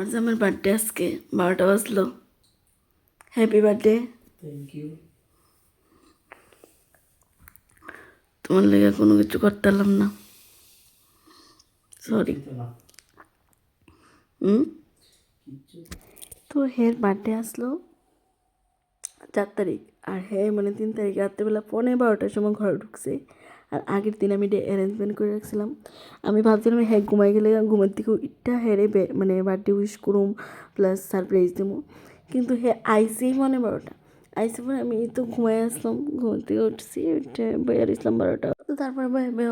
আমার বার্থডে আজকে বারোটা বাজলো। হ্যাপি বার্থডে থ্যাংক ইউ তোমার লেগে কোনো কিছু করতে পারলাম না। সরি হুম? তো হের বার্থডে আসলো চার তারিখ। আর হ্যাঁ মানে তিন তারিখ রাত্রেবেলা পনেরো বারোটার সময় ঘরে ঢুকছে। আর আগের দিন আমি অ্যারেঞ্জমেন্ট করে রাখছিলাম। আমি ভাবছিলাম হ্যাঁ ঘুমাই গেলে ঘুমের দিকেও ইটা হেরে মানে বার্থডে উইশ করুম প্লাস সারপ্রাইজ দেবো কিন্তু হ্যাঁ আইসেই মনে বারোটা। আইসে পরে আমি তো ঘুমাই আসলাম, ঘুম থেকে উঠছি, উঠে বইয়ার ইসলাম বারোটা। তো তারপরে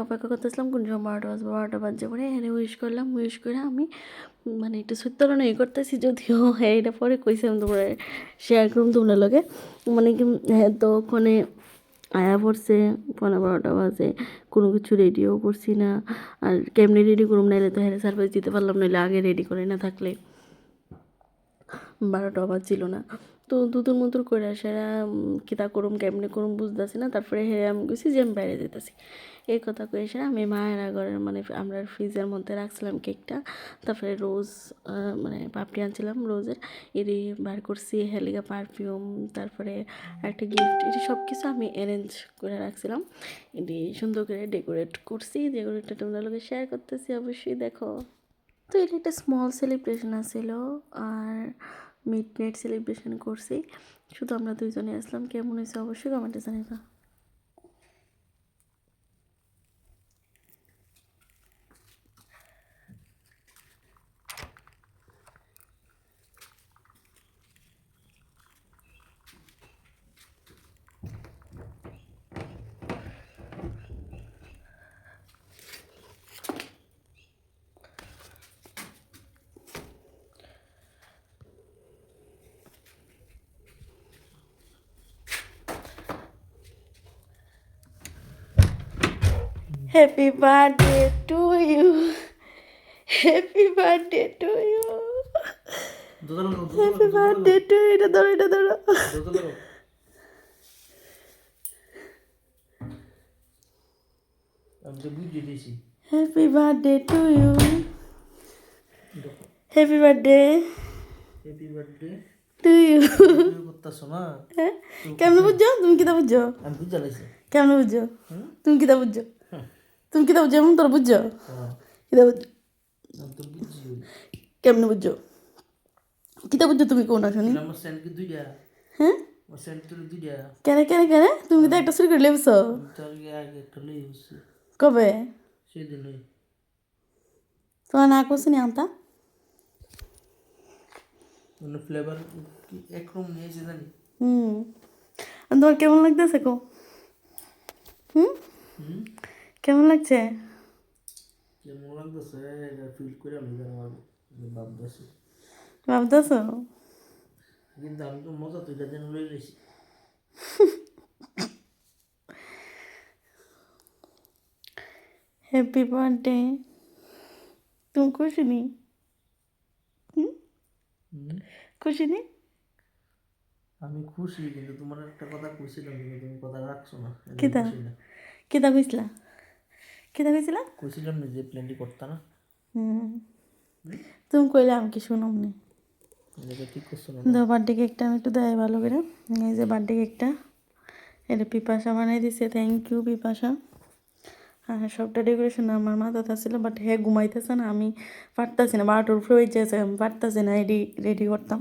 অপেক্ষা করতেছিলাম, কোন সময় বারোটা বাজবে? বারোটা বাজে পরে হ্যাঁ উইশ করলাম উইশ করে আমি মানে একটু সত্যরণ এই করতেছি, যদিও হ্যাঁ এটা পরে কইছি আমি তোমরা শেয়ার করুন তোমরা লগে। মানে কি হ্যাঁ তো ওখানে আয়া পড়ছে পনেরো বারোটা বাজে, কোনো কিছু রেডিও করছি না। আর কেমনি রেডি করুম নাইলে তো হ্যাঁ সারপ্রাইজ দিতে পারলাম, নাইলে আগে রেডি করে না থাকলে। বারোটা বাজছিল না। তো দুতুর মতুর করে সেরা কিতা করুম, কেমনে করুম বুঝতেছি না। তারপরে হেরে আমি গেছি যে আমি বাইরে যেতেছি এই কথা কয়ে এসে আমি মায়ের ঘরের মানে আমরা ফ্রিজের মধ্যে রাখছিলাম কেকটা। তারপরে রোজ মানে পাপড়ি আনছিলাম রোজের। এটি বার করছি, হেলিকা পারফিউম, তারপরে একটা গিফট এটি সব কিছু আমি অ্যারেঞ্জ করে রাখছিলাম। এটি সুন্দর করে ডেকোরেট করছি ডেকোরেটটা লোকে শেয়ার করতেছি অবশ্যই, দেখো। তো এটা একটা স্মল সেলিব্রেশন আছিল, আর মিড নাইট সেলিব্রেশন করছি। শুধু আমরা দুইজনে আসলাম। কেমন হয়েছে অবশ্যই কমেন্টে জানাইবা। Happy birthday to you happy birthday to you happy birthday to এটা ধরো এটা ধরো। Happy birthday to you happy birthday happy birthday to you করতেছ না? হ্যাঁ? কেমন বুঝছ? তুমি কিতা বুঝছ? আমি বুঝে লাইছি কেমন বুঝছ? তুমি কিতা বুঝছ। তুমি কিতা বুঝছ এমন তোর বুঝছ কিতা বুঝছ কেমনে বুঝছ কিতা বুঝছ তুমি কোন শুনি? কি হ্যাঁ? কেন কেন কেন? তুমি তো একটা চুরি করে লেবছো কবে? তোমার না করছি নি আনতা? ফ্লেভার কি একরকম নিয়েছে জানি। হুম। তোমার কেমন লাগতেছে কো হুম? হুম? কেমন লাগছে? কেমন লাগতেছে? এটা ফিল করে আমি ভাবতেছি। ভাবতেছ? কিন্তু আমি তো মজা তো এটা যেন লই লইছি হ্যাপি বার্থডে তুমি খুশি নি? খুশি নি? আমি খুশি কিন্তু তোমার একটা কথা কইছিলাম কিন্তু তুমি কথা রাখছো না কিতা? কেতা কইছিলা? কেতা কইছিলা কইছিলাম না যে প্ল্যানটি করতে না। হুম। তুমি কইলে আমি কি শুনম নি। তো বার্থডে কেকটা আমি একটু দেয় ভালো করে। এই যে বার্থডে কেকটা। এটা পিপাসা বানাই দিছে থ্যাংক ইউ পিপাসা। হ্যাঁ সবটা ডেকোরেশন আমার মাথাতে ছিল বাট হ্যাঁ ঘুমাইতেছে না আমি পারতাছি না বারোটার উপরে হয়ে যাচ্ছে আমি পারতাছি না রেডি রেডি করতাম।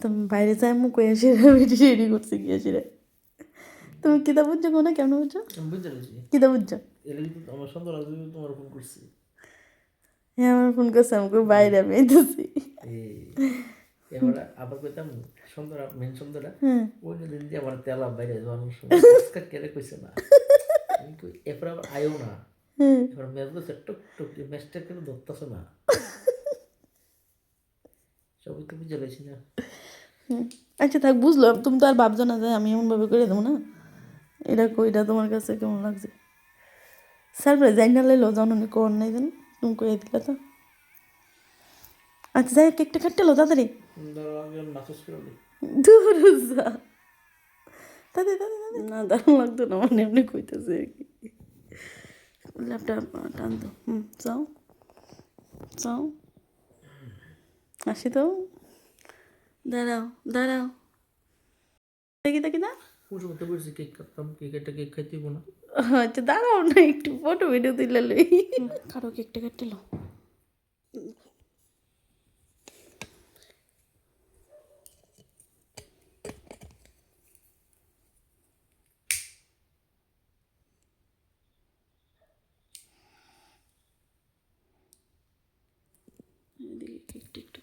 তো বাইরে যাই মুখ হয়ে এসে রেডি রেডি করছি গিয়ে এসে তুমি কিতা বুঝছ কোনা কেমন বুঝছ? কিতা বুঝছ? এর কিন্তু আমার তোমার ফোন করছি। হ্যাঁ আমার ফোন করছে আমাকে বাইরে আমি আইতেছি এবার আবার কইতাম সুন্দর মেন হ্যাঁ। ওই দিন দিয়ে আমার তেল বাইরে যাওয়ার সময় আজকে কেড়ে কইছে না? কই এরপর আবার আয়ও না। হ্যাঁ। এবার টুক টুক ম্যাচটা কেন ধরতেছে না? সবই তো বুঝে না। আচ্ছা থাক বুঝলাম। তুমি তো আর ভাবছ না যে আমি এমনভাবে করে দেবো না? এটা কইটা তোমার কাছে কেমন লাগছে? সারপ্রাইজ জানি না লাইলো জানো নি কোন নাই জানি তুমি কই দিলে তো আচ্ছা যাই কেকটা কাটতে লো তাড়াতাড়ি করে দূর যা তাড়াতাড়ি তাড়াতাড়ি না দারুণ লাগতো না মানে এমনি কইতেছে আর কি ল্যাপটপ টানতো হুম যাও যাও আসি তো দাঁড়াও দাঁড়াও দেখি দেখি না কেক কাটতাম কেক একটা কেক খাইতে হইব না আচ্ছা দাঁড়াও না একটু ফটো ভিডিও দিলে লই কারও কেকটা কেটে লো এদিকে কেকটা একটু